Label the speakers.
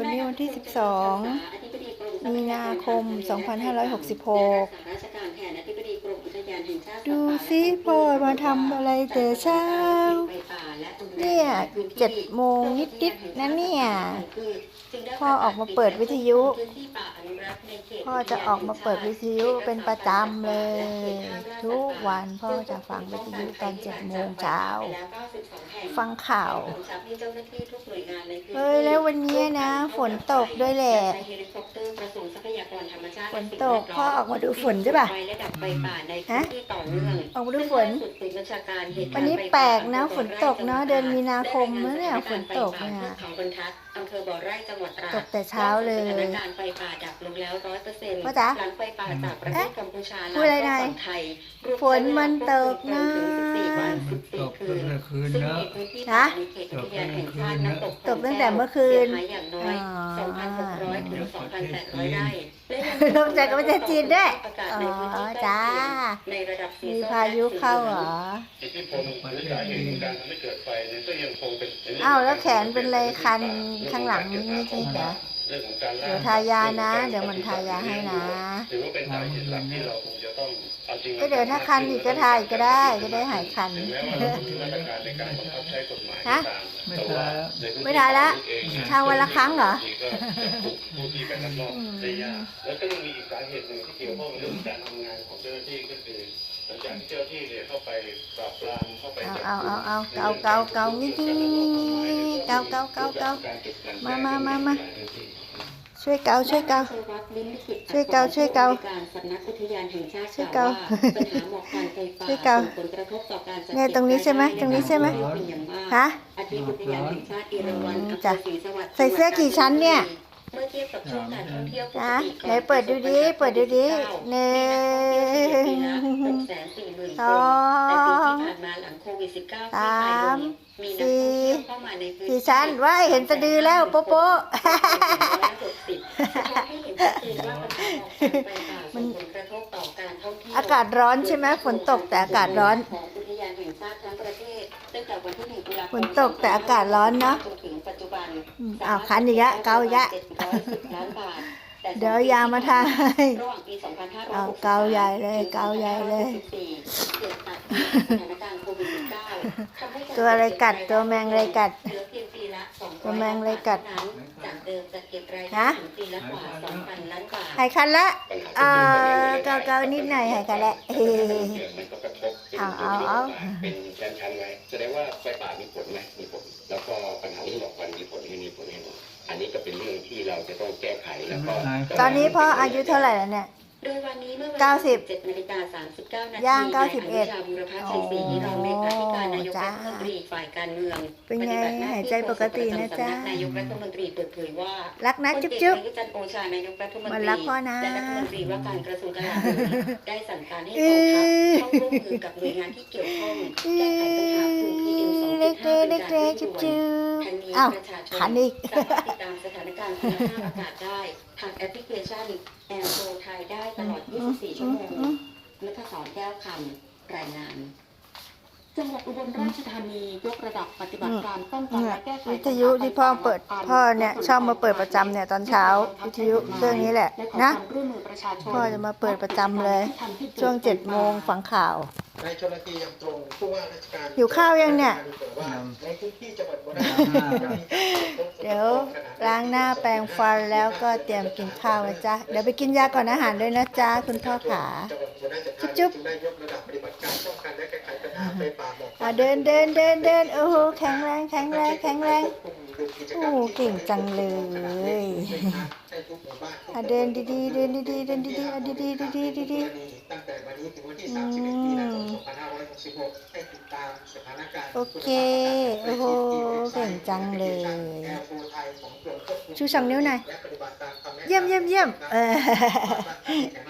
Speaker 1: วันนี้วันที่ 12 มีนาคม 2566 ดูซิพ่อมาทำอะไรแต่เช้า เนี่ยเจ็ดโมงนิดๆนะเนี่ย พ่อออกมาเปิดวิทยุ พ่อจะออกมาเปิดวิทยุเป็นประจำเลย ทุกวันพ่อจะฟังวิทยุตอนเจ็ดโมงเช้า ฟังข่าว เฮ้ยแล้ววันนี้นะ ฝนตกด้วยแหละ ฝนตกพ่อออกมาดูฝนใช่ปะฮะออกมาดูฝน วันนี้แปลกนะฝนตกเนาะเดือนมีนาคมนะเนี่ยฝนตกเนี่ย
Speaker 2: อำเภอบ่อไร่จังหวัดตราด
Speaker 1: ตกแต่เช้าเลย
Speaker 2: สถานการณ์ไฟป่าดับลงแล้วร้อยเปอร์เซ็นต์
Speaker 1: พ่อจ๊ะ
Speaker 2: หลังไฟป่าจากประเทศกัมพูชา
Speaker 1: พูดอะไรหน่อย
Speaker 2: ลามเข้าฝั่งไทย
Speaker 1: ฝนมันตกนะ
Speaker 2: ถึง14วัน
Speaker 3: ตก
Speaker 2: 14คื
Speaker 3: ตั้ง
Speaker 2: น
Speaker 3: แต่คืน
Speaker 2: ซึ่ง
Speaker 3: นะ
Speaker 2: มีพื้นที่
Speaker 1: ฮะ
Speaker 2: ในเขตอุทยานแห่งชาติน้ำตก
Speaker 1: ตกตั้งแต่เมื่อคืน
Speaker 2: เสียหายอย่างน้อย
Speaker 1: อ๋อ
Speaker 2: 2,600ถึง2,800ไร่
Speaker 1: ลงจากประเทศจีนด้วย
Speaker 2: อากาศในพื้นที่
Speaker 1: อ๋อ
Speaker 2: ใกล้
Speaker 1: จ้า
Speaker 2: เคียงในระดับสี
Speaker 1: มี
Speaker 2: ส้ม
Speaker 1: พายุเข้าเหรอ
Speaker 4: อิทธิพลหรือสาเหตุของการทำให้เกิดไฟเนี่ยก็ยังคงเป็น
Speaker 1: อ้าวแล้วแขนเป็นไรคันข้างหลังนี่ไม่ใช่เหรอ
Speaker 4: เรื่องของการล่
Speaker 1: เดี๋ยวทายานะ เดี๋ยวมันทายาให้นะ
Speaker 4: ถือว่าเป็นสาเหตุหลักที่เราคงจะต้องเอาจริง
Speaker 1: ก็เดี๋ยวถ้าคันอีกก็ทายก็ได้จะได้หายคัน
Speaker 4: ถึงแม้ว่าเราจะมีมาตรการในการบังคับใช้กฎหมาย
Speaker 1: ฮะ
Speaker 4: ตาม
Speaker 3: ไม่
Speaker 4: แต่
Speaker 3: ทา
Speaker 4: ว่า
Speaker 3: แล้ว
Speaker 4: ในพื้นที่
Speaker 1: ไม่ทายละ
Speaker 4: เองเนี่ย
Speaker 1: ทางวันละครั้งเหรอ
Speaker 4: บางทีก็จะถูกผู้ที่ไปลักลอบได้ยากแล้วก็ยังมีอีกสาเหตุหนึ่งที่เกี่ยวข้องกับเรื่องการทำงานของเจ้าหน้าที่ก็คือหลังจากที่เจ้าหน้าที่เนี่ยเข้าไปปราบปรามเข้าไป
Speaker 1: เอาเอาเอาเอาเกาเกาเกางี้งี้งี้งี้งี้เกาเกาเกาเกามามามามา ช่วยเกาช่วยเกา ช่วยเกาช่วยเกา
Speaker 2: สำนักอุทยานแห่งชาติ
Speaker 1: ช่วยเกา
Speaker 2: ปัญหาหมอกควันไฟป่า
Speaker 1: ช่วยเกา
Speaker 2: ส่งผลกระทบต่อการจัด
Speaker 1: เนี่ยตรงนี้ใช่ไหมตรงนี้ใช่ไหม
Speaker 2: เป็นอย่างมาก
Speaker 1: ฮะ
Speaker 2: อาทิตย์อุทยานแห่งชาติเอราวัณ
Speaker 1: อืม
Speaker 2: อำเภ
Speaker 1: จ้ะ
Speaker 2: อศรีสวัสดิ์
Speaker 1: ใส่เสื้อกี่ชั้นเนี่ย
Speaker 2: เมื่อเทียบกับช่วงการท่องเที่ยวปก
Speaker 1: นะ
Speaker 2: ติ
Speaker 1: ไหนเปิดดูดิเปิดดูดิหนึ่ง
Speaker 2: ปีละหกแสนสี่หมื่น
Speaker 1: ส
Speaker 2: ค
Speaker 1: อน
Speaker 2: แต่ปีที่
Speaker 1: ง
Speaker 2: ผ่านมาหลังโควิด -19 ที่
Speaker 1: สา
Speaker 2: คลายล
Speaker 1: ม
Speaker 2: งมีนักท่องเที่ยวเข้ามาในพื้นที่
Speaker 1: กี่ชั้นว้ายเห็นสะดือแล้วโป๊ะโป๊ะ
Speaker 2: มันผลกระทบต่อการท่องเที่ยว
Speaker 1: อากาศร้อนใช่ไหมฝนตกแต่อากาศร้อน
Speaker 2: ของอุทยานแห่งชาติทั้งประเทศตั้งแต่วันที่1ตุลาคม
Speaker 1: ฝนตกแต่อากาศร้อนเนอะ
Speaker 2: จนถึงปัจจุบัน
Speaker 1: อืมอ้าวคันอีกแล้วเกาอีกแล้ว
Speaker 2: 710ล้านบาทแต่
Speaker 1: เดี๋ยวยามาทาย
Speaker 2: ระหว่างปี2564
Speaker 1: เอาเกาใหญ่เลยเกาใหญ่เลย
Speaker 2: เกิดจากสถานการณ์โควิด19ทำให้าร
Speaker 1: ตัวอะไรกัดตัวแมงอะไรกัด กัด
Speaker 2: ล้านบาทเท่านั้นจากเดิมจะเก็บรายได้
Speaker 1: ฮะ
Speaker 2: ถึงปีละกว่า2,000ล้านบาท
Speaker 1: หายคันละเอ่อเกาเกานิดหน่อยหายคันละเฮ้
Speaker 4: มันก็กระทบเป็น
Speaker 1: เอาเอาเอา
Speaker 4: เป็นชั้นๆไว้แสดงว่าไฟป่ามีผลไหมมีผลแล้วก็ปัญหาเรื่องหมอกควันมีผลที่มีผลแน่นอนอันนี้ก็เป็นเรื่องที่เราจะต้องแก้ไขแล้วก็
Speaker 1: ตอนนี้พ่ออายุเท่าไหร่แล้วเนี่ย
Speaker 2: โดยวันนี้เมื่อเวลา
Speaker 1: เก้าสิบ
Speaker 2: 17นาฬิกา39นาที
Speaker 1: ย่าง
Speaker 2: น
Speaker 1: เก้าสิบเอ็ด
Speaker 2: นุชาบุรพชัยศรีรองเลขาธิ การนายก
Speaker 1: จ้า
Speaker 2: รัฐมนตรีฝ่ายการเมือง
Speaker 1: เป็นไง
Speaker 2: ปฏิบัติน้
Speaker 1: หายใจปกตินะจ๊ะ
Speaker 2: โฆษกประจำสำกนายกรัฐมนตรีเปิดเผยว่า
Speaker 1: รักนะ
Speaker 2: พล
Speaker 1: จุ๊บ
Speaker 2: เอก
Speaker 1: จุ๊บ
Speaker 2: ประยุทธ์จันทร์โอชานายกรัฐมนต
Speaker 1: มัน
Speaker 2: รี
Speaker 1: รักพ่อนะ
Speaker 2: และรัฐมนตรีว่าการกระทรวงกลาโหมได้สั่งการให้
Speaker 1: เอ้
Speaker 2: กองทัพ
Speaker 1: ย
Speaker 2: เข้าร่วมมือกับหน่วยงานที่เกี่ยวข้องแก้ไขปัญหาฝุ่น PM
Speaker 1: เล็ก
Speaker 2: 2.5
Speaker 1: เล็ก
Speaker 2: เป็น
Speaker 1: เล็
Speaker 2: กากร
Speaker 1: จุ๊
Speaker 2: เร่
Speaker 1: บ
Speaker 2: งด่วน
Speaker 1: จุ๊บ
Speaker 2: ทั้งนี้
Speaker 1: อ้าว
Speaker 2: ประชาชน
Speaker 1: ขันอีก
Speaker 2: สามารถติดตามสถานการณ์คุณภาพอากาศได้ทางแอปพลิเคชันแอร์โฟไทยได้ตลอด 24 ชั่วโมงนัทศรแก้วคำรายงาน จังหวัดอุบลราชธานียกระดับปฏิบัติการป้องกัน
Speaker 1: เนี่ย
Speaker 2: และแก้ไข
Speaker 1: วิทยุที่พ่อเปิดพ่อเนี่ยชอบมาเปิดประจำเนี่ยตอนเช้า วิทยุเครื่องนี้แหละนะพ่อจะมาเปิดประจำเลย ช่วงเจ็ดโมงฟังข่าว
Speaker 5: นายชนละทียังตรงผู้ว่าราชการ
Speaker 1: หิวข้าวยังเนี่ย
Speaker 5: ว่าในพื้นที่จังหวัดบุรีรัมย์
Speaker 1: เดี๋ยวล้างหน้าแปรงฟันแล้วก็เตรียมกินข้าวนะจ๊ะ เดี๋ยวไปกินยาก่อนอาหารด้วยนะจ๊ะ คุณพ่อขาจุ๊บ
Speaker 5: จึงได้ยกระดับปฏิบัติการป้องกันและแก้ไขปัญหาไฟป่าหมอก
Speaker 1: อะเดินเดินเดินเดินโอ้โหแข็งแรงแข็งแรงแข็งแรงโอ้เก่งจังเลยอะเดินดีๆเดินดีๆเดินดีๆอะดีๆดีๆดีๆ
Speaker 5: ตั้งแต่วั นนี้ถึงวันที่ 31 มีนาคม 2566 ให้ติดตามสถานการณ์
Speaker 1: โอเคโอ้โหเก่งจังเลย
Speaker 5: แอร์โฟไทยของกรมควบคุม
Speaker 1: ชูสองนิ้วหน่อย
Speaker 5: และปฏิบัติตามคำแนะนำ
Speaker 1: เยี่ยมเยี่ยมเยี่ยมเออ
Speaker 5: แข็งแรง